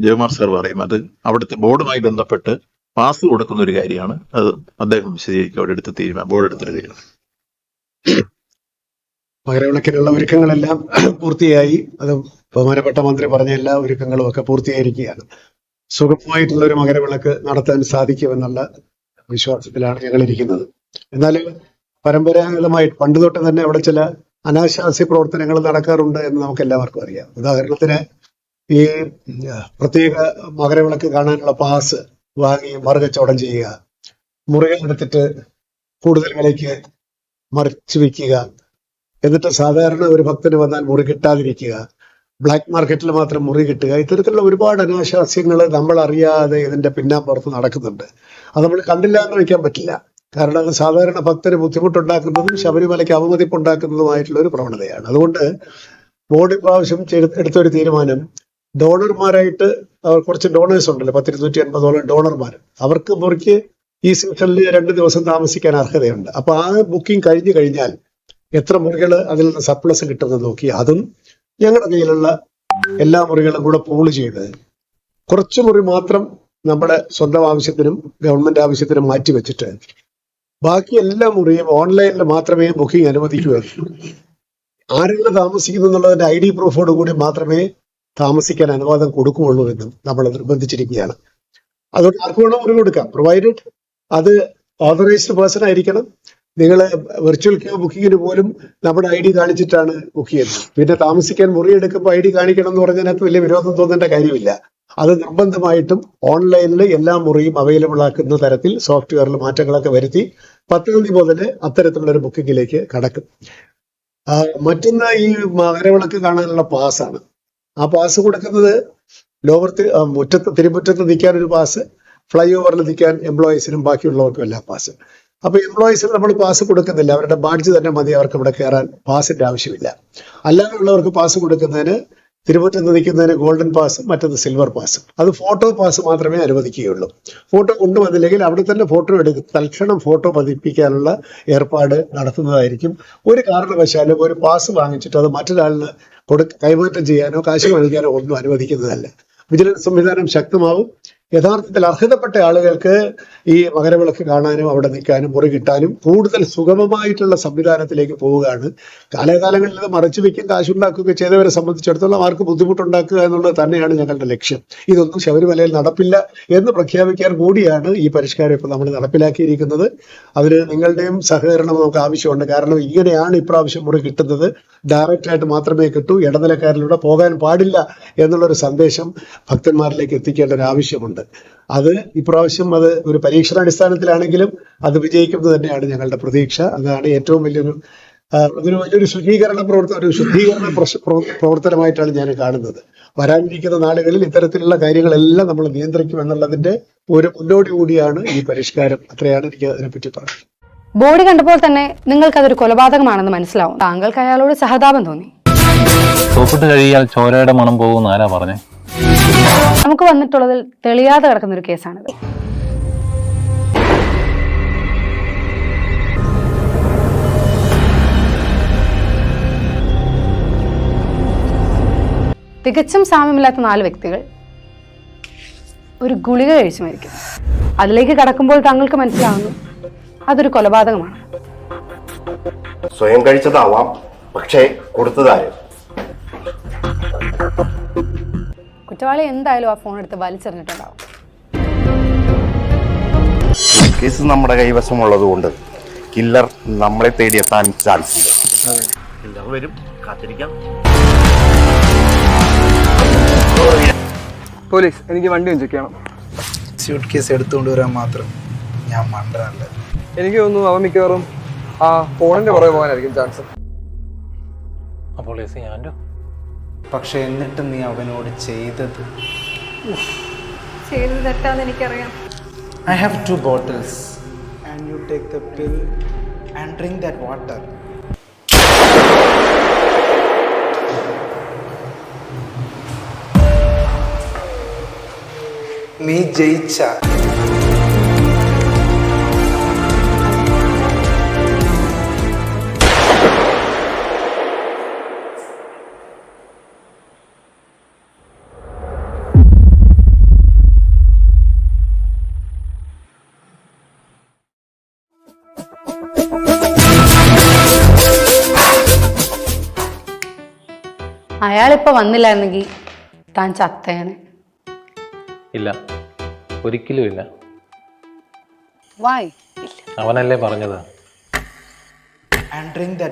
Jayakumar sir പറയും അത് അവിടുത്തെ ബോർഡുമായി ബന്ധപ്പെട്ട് പാസ് കൊടുക്കുന്ന ഒരു കാര്യമാണ്. അത് അദ്ദേഹം വിശദീകരിക്കും അവിടെ എടുത്ത് തീരുമാനം ബോർഡ് എടുത്തൊരു തീരുമാനം. മകരവിളക്കിനുള്ള ഒരുക്കങ്ങളെല്ലാം പൂർത്തിയായി. അത് ബഹുമാനപ്പെട്ട മന്ത്രി പറഞ്ഞ എല്ലാ ഒരുക്കങ്ങളും ഒക്കെ പൂർത്തിയായിരിക്കുകയാണ്. സുഖമായിട്ടുള്ള ഒരു മകരവിളക്ക് നടത്താൻ സാധിക്കുമെന്നുള്ള വിശ്വാസത്തിലാണ് ഞങ്ങൾ ഇരിക്കുന്നത് എന്നാൽ പരമ്പരാഗതമായി പണ്ട് തൊട്ട് തന്നെ അവിടെ ചില അനാശാസ്യ പ്രവർത്തനങ്ങൾ നടക്കാറുണ്ട് എന്ന് നമുക്ക് എല്ലാവർക്കും അറിയാം. ഉദാഹരണത്തിന് ഈ പ്രത്യേക മകരവിളക്ക് കാണാനുള്ള പാസ് വാങ്ങി മറുകച്ചവടം ചെയ്യുക. മുറികൾ എടുത്തിട്ട് കൂടുതൽ വിലയ്ക്ക് മറിച്ചു വിൽക്കുക. എന്നിട്ട് സാധാരണ ഒരു ഭക്തന് വന്നാൽ മുറി കിട്ടാതിരിക്കുക. ബ്ലാക്ക് മാർക്കറ്റിൽ മാത്രം മുറി കിട്ടുക. ഇത്തരത്തിലുള്ള ഒരുപാട് അനാശാസ്യങ്ങൾ നമ്മൾ അറിയാതെ ഇതിന്റെ പിന്നാമ്പുറത്ത് നടക്കുന്നുണ്ട്. അത് നമ്മൾ കണ്ടില്ല എന്ന് വയ്ക്കാൻ പറ്റില്ല. കാരണം അത് സാധാരണ ഭക്തന് ബുദ്ധിമുട്ടുണ്ടാക്കുന്നതും ശബരിമലയ്ക്ക് അവമതിപ്പുണ്ടാക്കുന്നതുമായിട്ടുള്ള ഒരു പ്രവണതയാണ്. അതുകൊണ്ട് ബോർഡ് പ്രാവശ്യം എടുത്തൊരു തീരുമാനം ഡോണർമാരായിട്ട് അവർ കുറച്ച് ഡോണേഴ്സ് ഉണ്ടല്ലോ പത്തിരുന്നൂറ്റി എൺപതോളം ഡോണർമാർ അവർക്ക് മുറിക്ക് ഈ സീസണിൽ രണ്ട് ദിവസം താമസിക്കാൻ അർഹതയുണ്ട്. അപ്പൊ ആ ബുക്കിംഗ് കഴിഞ്ഞു കഴിഞ്ഞാൽ എത്ര മുറികൾ അതിൽ നിന്ന് സർപ്ലസ് കിട്ടുമെന്ന് നോക്കി അതും ഞങ്ങളുടെ കയ്യിലുള്ള എല്ലാ മുറികളും കൂടെ പൂൾ ചെയ്ത് കുറച്ച് മുറി മാത്രം നമ്മുടെ സ്വന്തം ആവശ്യത്തിനും ഗവൺമെന്റ് ആവശ്യത്തിനും മാറ്റി വെച്ചിട്ട് ബാക്കി എല്ലാ മുറിയും ഓൺലൈനിൽ മാത്രമേ ബുക്കിംഗ് അനുവദിക്കുകയുള്ളൂ ആരെങ്കിലും താമസിക്കുന്നു എന്നുള്ളതിന്റെ ഐ ഡി പ്രൂഫോട് കൂടി മാത്രമേ താമസിക്കാൻ അനുവാദം കൊടുക്കുകയുള്ളൂ എന്നും നമ്മൾ നിർബന്ധിച്ചിരിക്കുകയാണ്. അതുകൊണ്ട് ആർക്ക് വേണം മുറി കൊടുക്കാം. പ്രൊവൈഡഡ് അത് ഓതറൈസ്ഡ് പേഴ്സൺ ആയിരിക്കണം. നിങ്ങൾ വെർച്വൽ ക്യൂ ബുക്കിങ്ങിന് പോലും നമ്മുടെ ഐ ഡി കാണിച്ചിട്ടാണ് ബുക്ക് ചെയ്യുന്നത് പിന്നെ താമസിക്കാൻ മുറി എടുക്കുമ്പോൾ ഐ ഡി കാണിക്കണം എന്ന് പറഞ്ഞതിനകത്ത് വലിയ വിരോധം തോന്നേണ്ട കാര്യമില്ല. അത് നിർബന്ധമായിട്ടും ഓൺലൈനിൽ എല്ലാ മുറിയും അവൈലബിൾ ആക്കുന്ന തരത്തിൽ സോഫ്റ്റ്വെയറിൽ മാറ്റങ്ങളൊക്കെ വരുത്തി പത്താം തീയതി മുതൽ അത്തരത്തിലുള്ള ഒരു ബുക്കിങ്ങിലേക്ക് കടക്കും. മറ്റൊന്ന് ഈ മകരവിളക്ക് കാണാനുള്ള പാസ്സാണ് ആ പാസ് കൊടുക്കുന്നത് ലോവർ തി- ആ, മുറ്റത്ത് തിരുമുറ്റത്ത് നിൽക്കാൻ ഒരു പാസ് ഫ്ലൈ ഓവറിൽ നിൽക്കാൻ എംപ്ലോയീസിനും ബാക്കിയുള്ളവർക്കും എല്ലാം പാസ് അപ്പൊ എംപ്ലോയീസിന് നമ്മൾ പാസ് കൊടുക്കുന്നില്ല. അവരുടെ ബാഡ്ജ് തന്നെ മതി. അവർക്ക് ഇവിടെ കയറാൻ പാസിന്റെ ആവശ്യമില്ല. അല്ലാതെ ഉള്ളവർക്ക് പാസ് കൊടുക്കുന്നതിന് തിരുമുറ്റത്ത് നിൽക്കുന്നതിന് ഗോൾഡൻ പാസ് മറ്റത് സിൽവർ പാസ് അത് ഫോട്ടോ പാസ് മാത്രമേ അനുവദിക്കുകയുള്ളൂ. ഫോട്ടോ കൊണ്ടുവന്നില്ലെങ്കിൽ അവിടെ തന്നെ ഫോട്ടോ എടുക്കും തൽക്ഷണം ഫോട്ടോ പതിപ്പിക്കാനുള്ള ഏർപ്പാട് നടത്തുന്നതായിരിക്കും. ഒരു കാരണവശാലും ഒരു പാസ് വാങ്ങിച്ചിട്ട് അത് മറ്റൊരാളിന് കൊടു കൈമാറ്റം ചെയ്യാനോ കാശ് വാങ്ങിക്കാനോ ഒന്നും അനുവദിക്കുന്നതല്ല. വിജിലൻസ് സംവിധാനം ശക്തമാവും. യഥാർത്ഥത്തിൽ അർഹതപ്പെട്ട ആളുകൾക്ക് ഈ മകരവിളക്ക് കാണാനും അവിടെ നിൽക്കാനും മുറി കിട്ടാനും കൂടുതൽ സുഗമമായിട്ടുള്ള സംവിധാനത്തിലേക്ക് പോവുകയാണ്. കാലകാലങ്ങളിൽ ഇത് മറച്ചു വെക്കും കാശുണ്ടാക്കുകയൊക്കെ ചെയ്തവരെ സംബന്ധിച്ചിടത്തോളം അവർക്ക് ബുദ്ധിമുട്ടുണ്ടാക്കുക എന്നുള്ളത് തന്നെയാണ് ഞങ്ങളുടെ ലക്ഷ്യം. ഇതൊന്നും ശബരിമലയിൽ നടപ്പില്ല എന്ന് പ്രഖ്യാപിക്കാൻ കൂടിയാണ് ഈ പരിഷ്കാരം ഇപ്പോൾ നമ്മൾ നടപ്പിലാക്കിയിരിക്കുന്നത്. അതിന് നിങ്ങളുടെയും സഹകരണം നമുക്ക് ആവശ്യമുണ്ട്. കാരണം ഇങ്ങനെയാണ് ഇപ്രാവശ്യം മുറി കിട്ടുന്നത്. ഡയറക്റ്റ് ആയിട്ട് മാത്രമേ കിട്ടൂ. ഇടനിലക്കാരിലൂടെ പോകാൻ പാടില്ല എന്നുള്ളൊരു സന്ദേശം ഭക്തന്മാരിലേക്ക് എത്തിക്കേണ്ട ഒരു ആവശ്യമുണ്ട്. അത് ഇപ്രാവശ്യം അത് ഒരു പരീക്ഷണാടിസ്ഥാനത്തിലാണെങ്കിലും അത് വിജയിക്കുന്നത് തന്നെയാണ് ഞങ്ങളുടെ പ്രതീക്ഷ. അതാണ് ഏറ്റവും വലിയൊരു അതൊരു ഒരു വലിയൊരു ശുദ്ധീകരണ പ്രവർത്തനം ഒരു ശുദ്ധീകരണ പ്രവർത്തനമായിട്ടാണ് ഞാൻ കാണുന്നത്. വരാനിരിക്കുന്ന നാളുകളിൽ ഇത്തരത്തിലുള്ള കാര്യങ്ങളെല്ലാം നമ്മൾ നിയന്ത്രിക്കും എന്നുള്ളതിന്റെ ഒരു മുന്നോടി കൂടിയാണ് ഈ പരിഷ്കാരം. അത്രയാണ് എനിക്ക് അതിനെപ്പറ്റി പറയുന്നത് ബോഡി കണ്ടപ്പോൾ തന്നെ നിങ്ങൾക്ക് അതൊരു കൊലപാതകമാണെന്ന് മനസ്സിലാവും. താങ്കൾക്ക് അയാളോട് സഹതാപം തോന്നി. സോപ്പിട്ട് കഴിയാൽ ചോരയുടെ മണം പോകുമെന്ന് ആരാ പറഞ്ഞേ? നമുക്ക് വന്നിട്ടുള്ളതിൽ തെളിയാതെ കിടക്കുന്ന ഒരു കേസാണിത്. തികച്ചും സാമ്യമില്ലാത്ത നാല് വ്യക്തികൾ ഒരു ഗുളിക കഴിച്ചു മരിക്കും. അതിലേക്ക് കടക്കുമ്പോൾ താങ്കൾക്ക് മനസ്സിലാവുന്നു അതൊരു കൊലപാതകമാണ്. സ്വയം കഴിച്ചതാവാം പക്ഷേ കൊടുത്തതാരും കുറ്റവാളി എന്തായാലും ആ ഫോൺ എടുത്ത് വലിച്ചെറിഞ്ഞിട്ടുണ്ടാവും. കേസ് നമ്മുടെ കൈവശമുള്ളത് കൊണ്ട് കില്ലർ നമ്മളെ തേടിയെത്താൻ ചാൻസ് ഉണ്ട് കില്ലർ വരും. കാത്തിരിക്കാം. പോലീസ് എനിക്ക് വണ്ടി ചെക്ക് ചെയ്യണം. സ്യൂട്ട് കേസ് എടുത്തുകൊണ്ട് വരാൻ മാത്രം ഞാൻ മണ്ടനല്ല. എനിക്ക് തോന്നുന്നു അവൻ മിക്കവാറും ആ ഫോണിന്റെ പുറകെ പോകാനായിരിക്കും ചാൻസ് അപ്പോൾ ഞാൻ പക്ഷെ എന്നിട്ട് നീ അവനോട് ചെയ്തത്. ചെയ്തത് തെറ്റാന്ന് എനിക്കറിയാം. I have two bottles and you take the pill and drink that water നീ ജയിച്ച അയാളിപ്പോ വന്നില്ലായിരുന്നെങ്കിൽ താൻ ചത്തേനെ. ഇല്ല. ഒരിക്കലും ഇല്ല. വായ് അവനല്ലേ പറഞ്ഞത്. And drink.